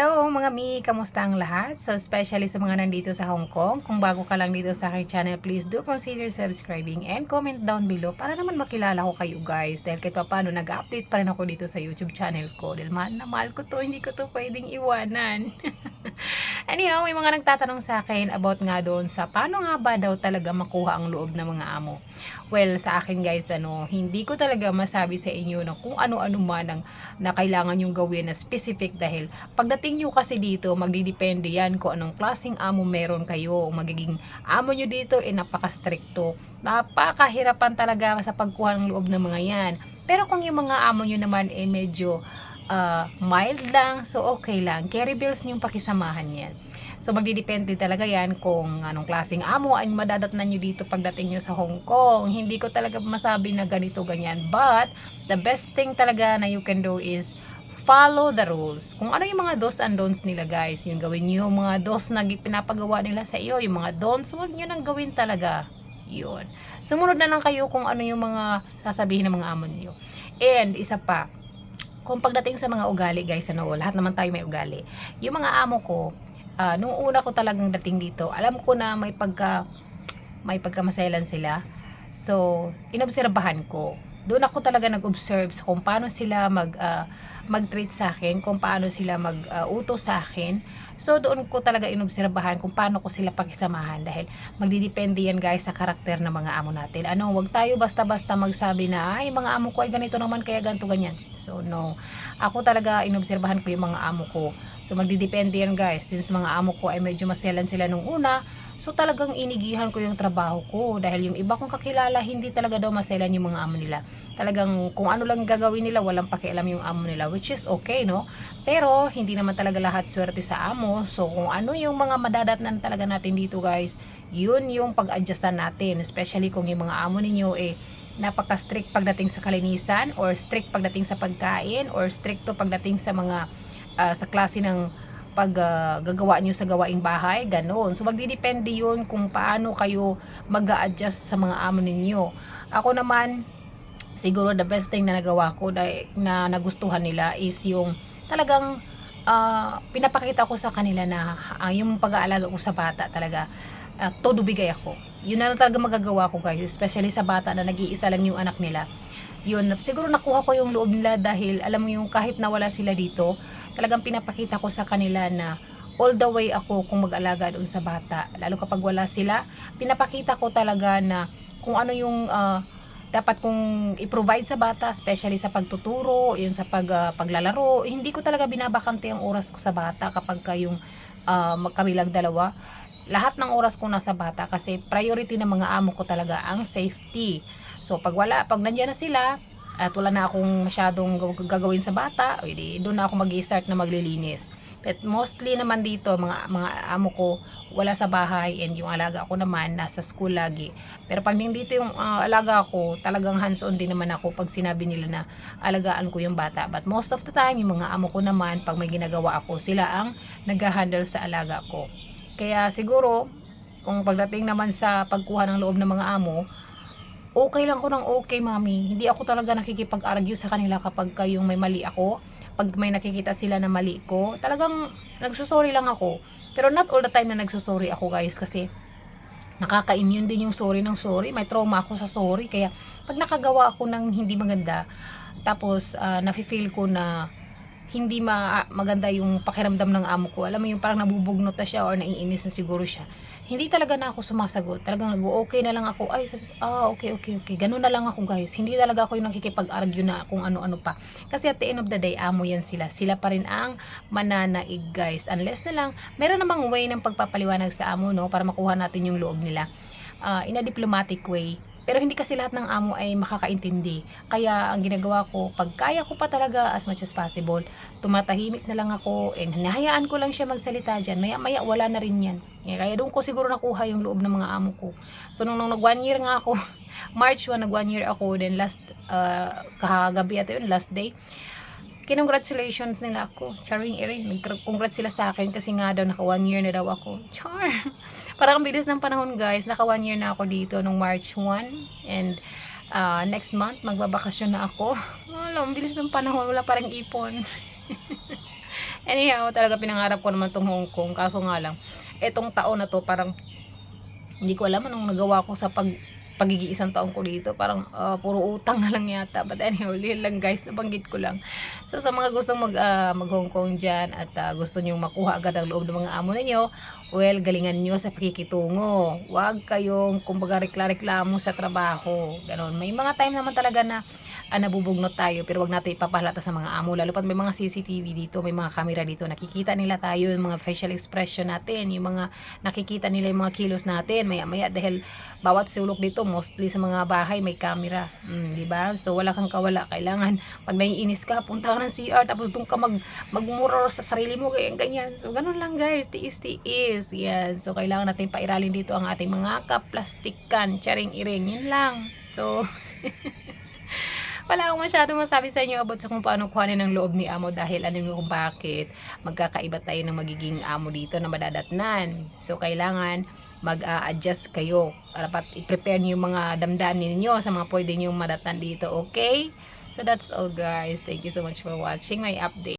Hello mga mi, kamusta ang lahat? So especially sa mga nandito sa Hong Kong, kung bago ka lang dito sa aking channel, please do consider subscribing and comment down below para naman makilala ko kayo guys. Dahil kahit pa paano nag-update pa rin ako dito sa YouTube channel ko. Dahil mahal na mahal ko to, hindi ko to pwedeng iwanan. Anyhow, may mga nagtatanong sa akin about nga doon sa paano nga ba daw talaga makuha ang loob ng mga amo. Well, sa akin guys, ano, hindi ko talaga masabi sa inyo na kung ano-ano man ang na kailangan yung gawin na specific dahil pagdating nyo kasi dito, magdidepende yan kung anong klaseng amo meron kayo. Magiging amo nyo dito, eh napaka-stricto. Napakahirapan talaga sa pagkuha ng loob ng mga yan. Pero kung yung mga amo nyo naman eh medyo uh, mild lang, so okay lang. Carry bills nyo pakisamahan yan. So magdidepende talaga yan kung anong klaseng amo ang madadatnan nyo dito pagdating nyo sa Hong Kong. Hindi ko talaga masabi na ganito ganyan. But the best thing talaga na you can do is follow the rules. Kung ano yung mga dos and don'ts nila guys, yung gawin nyo, yung mga dos na pinapagawa nila sa iyo, yung mga don'ts, huwag nyo nang gawin talaga. Yun. Sumunod na lang kayo kung ano yung mga sasabihin ng mga amo nyo. And isa pa, kung pagdating sa mga ugali guys, ano, lahat naman tayo may ugali. Yung mga amo ko, uh, nung una ko talagang dating dito, alam ko na may pagka may pagkamaselan sila. So, inobserbahan ko. Doon ako talaga nag-observe kung paano sila mag uh, mag-treat sa akin, kung paano sila mag-utos uh, sa akin. So, doon ko talaga inobserbahan kung paano ko sila pakisamahan dahil magdidepende yan guys sa karakter ng mga amo natin. Ano, wag tayo basta-basta magsabi na, ay, mga amo ko ay ganito naman, kaya ganito, ganyan. So, no. Ako talaga inobserbahan ko yung mga amo ko. So, magdidepende yan guys. Since mga amo ko ay medyo maselan sila nung una, So talagang inigihan ko yung trabaho ko dahil yung iba kong kakilala hindi talaga daw maselan yung mga amo nila. Talagang kung ano lang gagawin nila walang pakialam yung amo nila which is okay no. Pero hindi naman talaga lahat swerte sa amo. So kung ano yung mga madadatnan talaga natin dito guys, yun yung pag-adjustan natin especially kung yung mga amo ninyo eh napaka-strict pagdating sa kalinisan or strict pagdating sa pagkain or stricto pagdating sa mga uh, sa klase ng pag uh, gagawa nyo sa gawaing bahay, ganoon. So magdidepende yun kung paano kayo mag adjust sa mga amo ninyo. Ako naman, siguro the best thing na nagawa ko dahil, na nagustuhan nila is yung talagang uh, pinapakita ko sa kanila na uh, yung pag-aalaga ko sa bata talaga uh, todo bigay ako. Yun na talaga magagawa ko guys, especially sa bata na nag-iisa lang yung anak nila. Yun, siguro nakuha ko yung loob nila dahil alam mo yung kahit nawala sila dito, talagang pinapakita ko sa kanila na all the way ako kung mag-alaga doon sa bata. Lalo kapag wala sila, pinapakita ko talaga na kung ano yung uh, dapat kong i-provide sa bata, especially sa pagtuturo, yun sa pag, uh, paglalaro. Hindi ko talaga binabakante ang oras ko sa bata kapag kayong uh, magkabilang dalawa. Lahat ng oras ko nasa bata kasi priority ng mga amo ko talaga ang safety. So pag wala, pag nandiyan na sila, at wala na akong masyadong gagawin sa bata, o di, doon na ako mag-start na maglilinis. But mostly naman dito, mga, mga amo ko, wala sa bahay and yung alaga ko naman, nasa school lagi. Pero pag dito yung uh, alaga ko, talagang hands-on din naman ako pag sinabi nila na alagaan ko yung bata. But most of the time, yung mga amo ko naman, pag may ginagawa ako, sila ang nag-handle sa alaga ko. Kaya siguro, kung pagdating naman sa pagkuha ng loob ng mga amo, okay lang ko ng okay mami. Hindi ako talaga nakikipag-argue sa kanila kapag kayong may mali ako pag may nakikita sila na mali ko. Talagang nagsusorry lang ako. Pero not all the time na nagsusorry ako guys kasi nakaka-immune din yung sorry ng sorry. May trauma ako sa sorry. Kaya pag nakagawa ako ng hindi maganda tapos uh, nafe-feel ko na hindi ma maganda yung pakiramdam ng amo ko alam mo yung parang nabubugnot na siya or naiinis na siguro siya hindi talaga na ako sumasagot. Talagang nag-okay na lang ako. Ay, ah, okay, okay, okay. Ganun na lang ako, guys. Hindi talaga ako yung nakikipag-argue na kung ano-ano pa. Kasi at the end of the day, amo yan sila. Sila pa rin ang mananaig, guys. Unless na lang, meron namang way ng pagpapaliwanag sa amo, no? Para makuha natin yung loob nila. Uh, in a diplomatic way pero hindi kasi lahat ng amo ay makakaintindi. Kaya ang ginagawa ko, pag kaya ko pa talaga as much as possible, tumatahimik na lang ako and hinahayaan ko lang siya magsalita dyan. Maya maya wala na rin yan. Kaya doon ko siguro nakuha yung loob ng mga amo ko. So nung, nung nag one year nga ako, March 1 nag one year ako, then last uh, kahagabi at yun, last day, kinongratulations nila ako. Charing Erin, nag-congrats sila sa akin kasi nga daw naka one year na daw ako. Char! Parang ang bilis ng panahon guys. Naka one year na ako dito nung March 1. And uh, next month, magbabakasyon na ako. Ang bilis ng panahon. Wala parang ipon. Anyhow, talaga pinangarap ko naman tong Hong Kong. Kaso nga lang, etong taon na to parang hindi ko alam anong nagawa ko sa pag pagiging isang taon ko dito. Parang ah, puro utang na lang yata. But anyway, lang guys, nabanggit ko lang. So sa mga gustong mag, ah, mag Hong Kong dyan at ah, gusto nyo makuha agad ang loob ng mga amo ninyo, well, galingan nyo sa pakikitungo. Huwag kayong, kumbaga, rekla-reklamo sa trabaho. Ganon. May mga time naman talaga na ah, nabubugnot tayo pero wag natin ipapahalata sa mga amo lalo pat may mga CCTV dito may mga camera dito. Nakikita nila tayo yung mga facial expression natin yung mga nakikita nila yung mga kilos natin. Maya maya dahil bawat sulok dito mostly sa mga bahay may camera. Mm, di ba? So wala kang kawala. Kailangan pag naiinis ka punta ka ng CR tapos doon ka mag magmuror sa sarili mo ganyan ganyan. So ganun lang guys. Tiis tiis. Yan. So kailangan natin pairalin dito ang ating mga kaplastikan charing iring yun lang. So wala akong masyadong masabi sa inyo about sa kung paano kuhanin ng loob ni amo dahil nyo kung bakit magkakaiba tayo ng magiging amo dito na madadatnan. So, kailangan mag-a-adjust kayo. Dapat i-prepare nyo yung mga damdamin ninyo sa mga pwede nyo madatnan dito, okay? So, that's all guys. Thank you so much for watching my update.